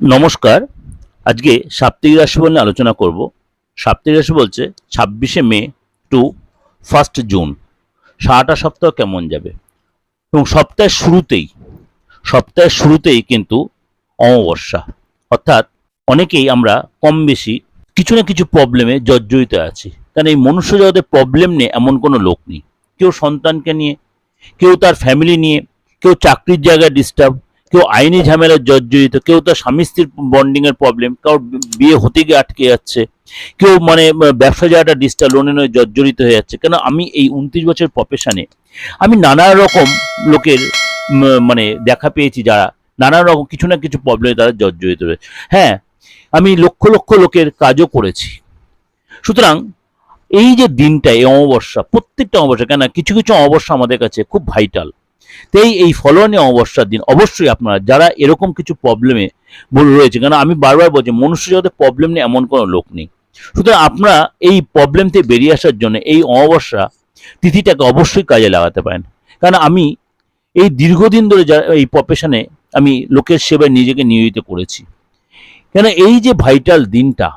নমস্কার। আজকে সাপ্তাহিক রাশিফল নিয়ে আলোচনা করব। সাপ্তাহিক রাশি বলছে ছাব্বিশে মে টু ফার্স্ট জুন। সারাটা সপ্তাহ কেমন যাবে? এবং সপ্তাহের শুরুতেই সপ্তাহের শুরুতেই কিন্তু অমাবস্যা। অর্থাৎ অনেকেই আমরা কম বেশি কিছু না কিছু প্রবলেমে জর্জরিত আছি। কারণ এই মনুষ্য জগতে প্রবলেম নেই এমন কোনো লোক নেই। কেউ সন্তানকে নিয়ে, কেউ তার ফ্যামিলি নিয়ে, কেউ চাকরির জায়গায় ডিস্টার্ব কেউ আইনি ঝামেলায় জর্জরিত, কেউ তার স্বামী স্ত্রীর বন্ডিং এর প্রবলেম কেউ বিয়ে হতে গিয়ে আটকে যাচ্ছে, কেউ মানে ব্যবসা জায়গাটা ডিস্টার্ব লোনে নয়, জর্জরিত হয়ে যাচ্ছে। কেন আমি এই উনত্রিশ বছর প্রফেশনে আমি নানা রকম লোকের মানে দেখা পেয়েছি যারা, নানা রকম কিছু না কিছু প্রবলেমে তারা জর্জরিত রয়েছে হ্যাঁ আমি লক্ষ লক্ষ লোকের কাজও করেছি। সুতরাং এই যে দিনটা, এই অমাবস্যা, প্রত্যেকটা অমাবস্যা, কেন কিছু কিছু অমাবস্যা আমাদের কাছে খুব ভাইটাল তাই এই ফলোয়ানি অমাবস্যার দিন অবশ্যই আপনারা যারা এরকম কিছু প্রবলেমে রয়েছে কারণ আমি বারবার বলছি, মনুষ্য জগতে প্রবলেম নেই এমন কোনো লোক নেই। সুতরাং আপনারা এই প্রবলেম থেকে বেরিয়ে আসার জন্য এই অমাবস্যা তিথিটাকে অবশ্যই কাজে লাগাতে পারেন। কারণ আমি এই দীর্ঘদিন ধরে যা এই প্রফেশনে আমি লোকের সেবায় নিজেকে নিয়োজিত করেছি। কেন এই যে ভাইটাল দিনটা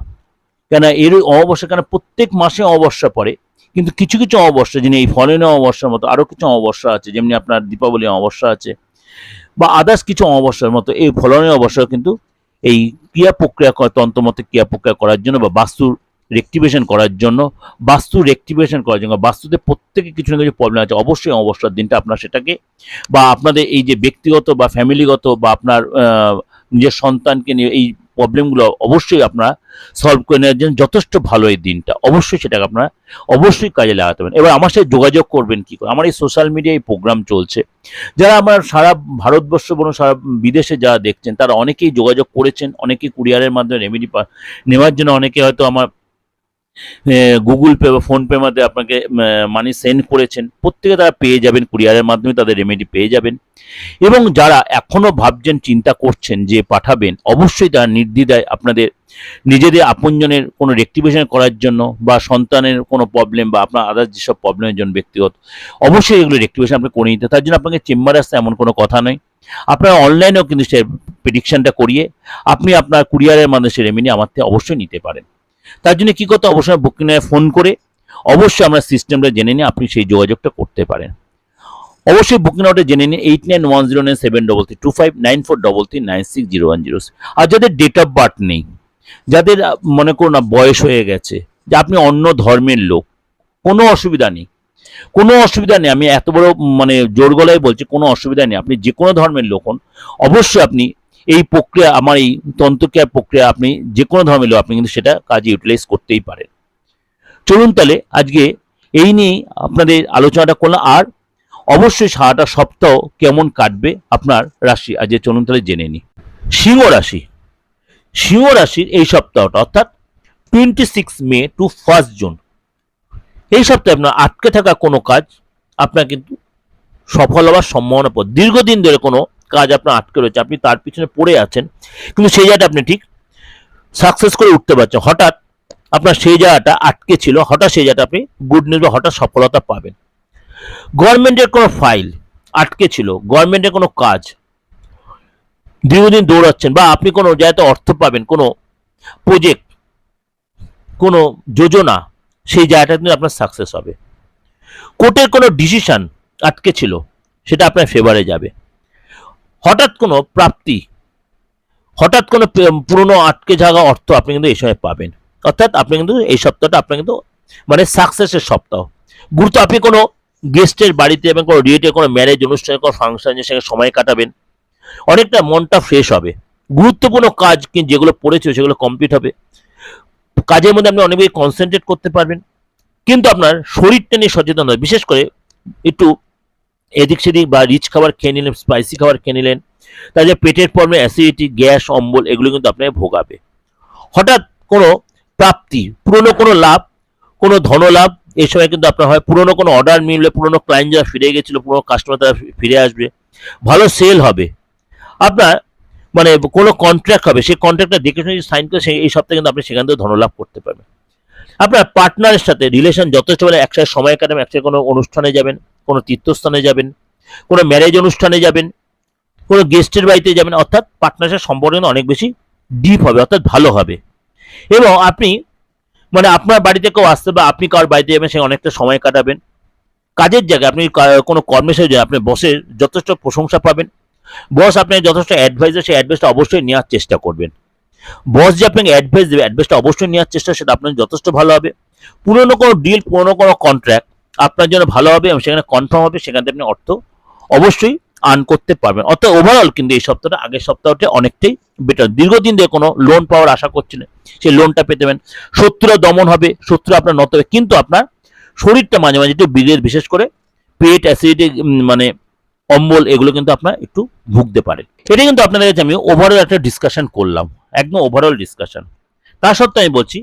কেন এর অমাবস্যা কেন প্রত্যেক মাসে অমাবস্যা পড়ে কিন্তু কিছু কিছু অমাবস্যা, যিনি এই ফলেন অমাবস্যার মতো আরও কিছু অমাবস্যা আছে, যেমনি আপনার দীপাবলি অমাবস্যা আছে, বা আদার্স কিছু অমাবস্যার মতো, এই ফলনের অবস্থা কিন্তু এই ক্রিয়া প্রক্রিয়া তন্ত্রমতে ক্রিয়া প্রক্রিয়া করার জন্য, বা বাস্তুর রেক্টিভেশন করার জন্য, বাস্তু রেক্টিভেশন করার জন্য বাস্তুতে প্রত্যেকে কিছু না কিছু প্রবলেম আছে, অবশ্যই অমাবস্যার দিনটা আপনার সেটাকে, বা আপনাদের এই যে ব্যক্তিগত বা ফ্যামিলিগত বা আপনার নিজের সন্তানকে নিয়ে এই প্রবলেমগুলো অবশ্যই আপনারা সলভ করে নেওয়ার জন্য যথেষ্ট ভালো এই দিনটা। অবশ্যই সেটাকে আপনারা অবশ্যই কাজে লাগাতে পারেন। এবার আমার সাথে যোগাযোগ করবেন কি করে? আমার এই সোশ্যাল মিডিয়ায় প্রোগ্রাম চলছে। যারা আমার সারা ভারতবর্ষ বলুন, সারা বিদেশে যারা দেখছেন, তারা অনেকেই যোগাযোগ করেছেন, অনেকেই কুরিয়ারের মাধ্যমে রেমেডি নেওয়ার জন্য অনেকে হয়তো আমার গুগল পে বা ফোনপের মাধ্যমে আপনাকে মানি সেন্ড করেছেন, প্রত্যেকে তারা পেয়ে যাবেন, কুরিয়ারের মাধ্যমে তাদের রেমেডি পেয়ে যাবেন। এবং যারা এখনও ভাবছেন, চিন্তা করছেন যে পাঠাবেন, অবশ্যই তারা নির্দ্বিধায় আপনাদের নিজেদের আপনজনের কোনো রেক্টিভেশন করার জন্য বা সন্তানের কোনো প্রবলেম বা আপনার আদার্স যেসব প্রবলেমের জন্য ব্যক্তিগত, অবশ্যই এগুলো রেক্টিভেশন আপনি করে নিতে তার জন্য আপনাকে চেম্বারে আসতে এমন কোনো কথা নয়। আপনার অনলাইনেও কিন্তু সে প্রেডিকশনটা করিয়ে, আপনি আপনার কুরিয়ারের মাধ্যমে সে রেমেডি আমার থেকে অবশ্যই নিতে পারেন। তার জন্য কী করতে? অবশ্যই বুকিংয়ে ফোন করে অবশ্যই আমরা সিস্টেমটা জেনে নিয়ে আপনি সেই যোগাযোগটা করতে পারেন। অবশ্যই বুকিং আউটে জেনে নিন eight nine one zero nine seven double three two five nine four double three nine six zero one zero আর যাদের ডেট অফ বার্থ নেই, যাদের মনে করুন না বয়স হয়ে গেছে, যে আপনি অন্য ধর্মের লোক, কোনো অসুবিধা নেই। কোনো অসুবিধা নেই, আমি এত বড় মানে জোর গলায় বলছি, কোনো অসুবিধা নেই। আপনি যে কোনো ধর্মের লোক হন, অবশ্যই আপনি এই প্রক্রিয়া, আমার এই তন্ত্রক্রিয়ার প্রক্রিয়া আপনি যে কোনো ধর্মের লোক, আপনি কিন্তু সেটা কাজে ইউটিলাইজ করতেই পারেন। চলুন তাহলে আজকে এই নিয়ে আপনাদের আলোচনাটা করলাম। আর অবশ্যই সারাটা সপ্তাহ কেমন কাটবে আপনার রাশি? আজকে চলুন তাহলে জেনে নিই। সিংহ রাশি। সিংহ রাশির এই সপ্তাহটা, অর্থাৎ twenty six May to first June এই সপ্তাহে আপনার আটকে থাকা কোনো কাজ আপনার কিন্তু সফল হওয়ার সম্ভাবনা পর দীর্ঘদিন ধরে কোনো কাজ আপনার আটকে রয়েছে, আপনি তার পিছনে পড়ে আছেন, কিন্তু সেই জায়গাটা আপনি ঠিক সাকসেস করে উঠতে পারছেন। হঠাৎ আপনার সেই জায়গাটা আটকে ছিল, হঠাৎ সেই জায়গাটা আপনি গুড নিউজ বা হঠাৎ সফলতা পাবেন। গভর্নমেন্টের কোনো ফাইল আটকে ছিল গভর্নমেন্টের কোনো কাজ, দীর্ঘদিন দৌড়াচ্ছেন বা আপনি কোনো জায়গাতে অর্থ পাবেন, কোনো প্রজেক্ট কোনো যোজনা, সেই জায়গাটা কিন্তু আপনার সাকসেস হবে। কোর্টের কোনো ডিসিশন আটকে ছিল, সেটা আপনার ফেভারে যাবে। হঠাৎ কোনো প্রাপ্তি, হঠাৎ কোনো পুরনো আটকে থাকা অর্থ আপনি কিন্তু এই সময় পাবেন। অর্থাৎ আপনি কিন্তু এই সপ্তাহটা আপনার কিন্তু মানে সাকসেসের সপ্তাহ। গুরুত্ব, আপনি কোনো গেস্টের বাড়িতে এবং কোনো রিলেটিভ কোনো ম্যারেজ অনুষ্ঠানে, কোনো ফাংশনের সঙ্গে সময় কাটাবেন, অনেকটা মনটা ফ্রেশ হবে। গুরুত্বপূর্ণ কাজ যেগুলো পড়েছে সেগুলো কমপ্লিট হবে। কাজের মধ্যে আপনি অনেক বেশি কনসেন্ট্রেট করতে পারবেন। কিন্তু আপনার শরীরটা নিয়ে সচেতন হয়, বিশেষ করে একটু এদিক সেদিক বা রিচ খাবার খেয়ে নিলেন স্পাইসি খাবার খেয়ে নিলেন তাহলে পেটের প্রবলেম অ্যাসিডিটি গ্যাস অম্বল, এগুলো কিন্তু আপনাকে ভোগাবে। হঠাৎ কোনো প্রাপ্তি, পুরনো কোনো লাভ, কোনো ধনলাভ, এই সময় কিন্তু আপনার হয়, পুরনো কোনো অর্ডার মিললে পুরনো ক্লায়েন্ট যারা ফিরে গেছিল, পুরনো কাস্টমার তারা ফিরে আসবে, ভালো সেল হবে। আপনার মানে কোনো কন্ট্রাক্ট হবে, সেই কন্ট্রাক্টটা দেখে শুনে সাইন করে সেই, এই সপ্তাহে কিন্তু আপনি সেখান থেকে ধনলাভ করতে পারবেন। আপনার পার্টনারের সাথে রিলেশন যথেষ্ট মানে একসাথে সময় কাটাবেন, একসাথে কোনো অনুষ্ঠানে যাবেন কোনো তীর্থস্থানে যাবেন, কোনো ম্যারেজ অনুষ্ঠানে যাবেন, কোনো গেস্টের বাড়িতে যাবেন, অর্থাৎ পার্টনারের সম্পর্কে অনেক বেশি ডিপ হবে, অর্থাৎ ভালো হবে। এবং আপনি মানে আপনার বাড়িতে কেউ আসতে বা আপনি কার বাড়িতে যাবেন, সে অনেকটা সময় কাটাবেন। কাজের জায়গায় আপনি কোনো কর্মের সাথে আপনি বসের যথেষ্ট প্রশংসা পাবেন। বস আপনাকে যথেষ্ট অ্যাডভাইস সেই অ্যাডভাইসটা অবশ্যই নেওয়ার চেষ্টা করবেন। বস যে আপনাকে অ্যাডভাইস দেবে অ্যাডভাইসটা অবশ্যই নেওয়ার চেষ্টা, সেটা আপনার যথেষ্ট ভালো হবে। পুরনো কোনো ডিল পুরনো কোনো কন্ট্রাক্ট আপনার জন্য ভালো হবে এবং সেখানে কনফার্ম হবে, সেখান থেকে আপনি অর্থ অবশ্যই আর্ন করতে পারবেন। অর্থাৎ ওভারঅল কিন্তু এই সপ্তাহটা, আগের সপ্তাহটা অনেকটাই বেটার দীর্ঘদিন ধরে কোনো লোন পাওয়ার আশা করছিলেন সেই লোনটা পেতে পারেন। শত্রুরা দমন হবে, শত্রু আপনার নত হবে, কিন্তু আপনার শরীরটা মাঝে মাঝে একটু বিগড়ে বিশেষ করে পেট অ্যাসিডিটি মানে অম্বল, এগুলো কিন্তু আপনার একটু ভুগতে পারে। এটা কিন্তু আপনাদের কাছে আমি ওভারঅল একটা ডিসকাশন করলাম। একদম ওভারঅল ডিসকাশন তা সত্ত্বেও আমি বলছি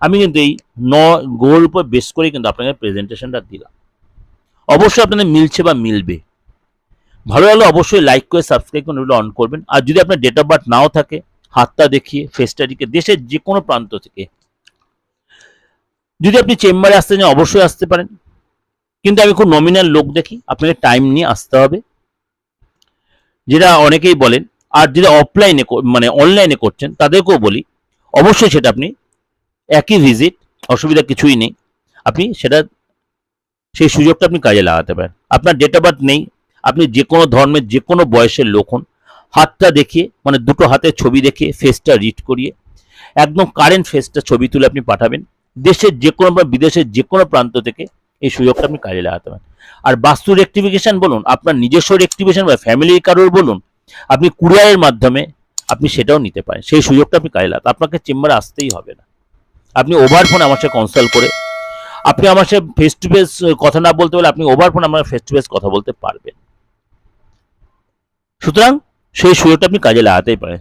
আমি কিন্তু এই ন গোল উপর বেস করে কিন্তু আপনাকে প্রেজেন্টেশনটা দিলাম। অবশ্যই আপনাদের মিলছে বা মিলবে। ভালো লাগলে অবশ্যই লাইক করে সাবস্ক্রাইব করে অন করবেন। আর যদি আপনার ডেট অফ বার্থ নাও থাকে, হাতটা দেখিয়ে ফেসটা দেখিয়ে, দেশের যে কোনো প্রান্ত থেকে। যদি আপনি চেম্বারে আসতে চান, অবশ্যই আসতে পারেন। কিন্তু আমি খুব নমিনাল লোক দেখি, আপনাকে টাইম নিয়ে আসতে হবে। যেটা অনেকেই বলেন, আর যেটা অফলাইনে মানে অনলাইনে করছেন, তাদেরকেও বলি, অবশ্যই সেটা আপনি একই ভিজিট অসুবিধা কিছুই নেই। আপনি সেটা, সেই সুযোগটা আপনি কাজে লাগাতে পারেন। আপনার ডেট অফ বার্থ নেই, আপনি যে কোনো ধর্মের, যে কোনো বয়সের লোক হন। হাতটা দেখিয়ে মানে দুটো হাতের ছবি দেখে ফেসটা রিড করিয়ে, একদম কারেন্ট ফেসটা ছবি তুলে আপনি পাঠাবেন। দেশের যে কোনো বা বিদেশের যে কোনো প্রান্ত থেকে এই সুযোগটা আপনি কাজে লাগাতে পারেন। আর বাস্তু রেক্টিফিকেশন বলুন, আপনার নিজস্ব রেক্টিফিকেশন বা ফ্যামিলির কারোর বলুন, আপনি কুরিয়ারের মাধ্যমে আপনি সেটাও নিতে পারেন। সেই সুযোগটা আপনি কাজে লাগাতে, আপনাকে চেম্বারে আসতেই হবে না। আপনি ওভার ফোন আমার সাথে কনসাল্ট করে, আপনি আমার সাথে ফেস টু ফেস কথা না বলতে পারলে আপনি ওভার ফোন আমার ফেস টু ফেস কথা বলতে পারবেন। সুতরাং সেই সুযোগটা আপনি কাজে লাগাতেই পারেন।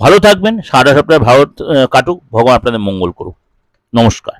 ভালো থাকবেন, সারা সপ্তাহে ভারত কাটুক, ভগবান আপনাদের মঙ্গল করুক। নমস্কার।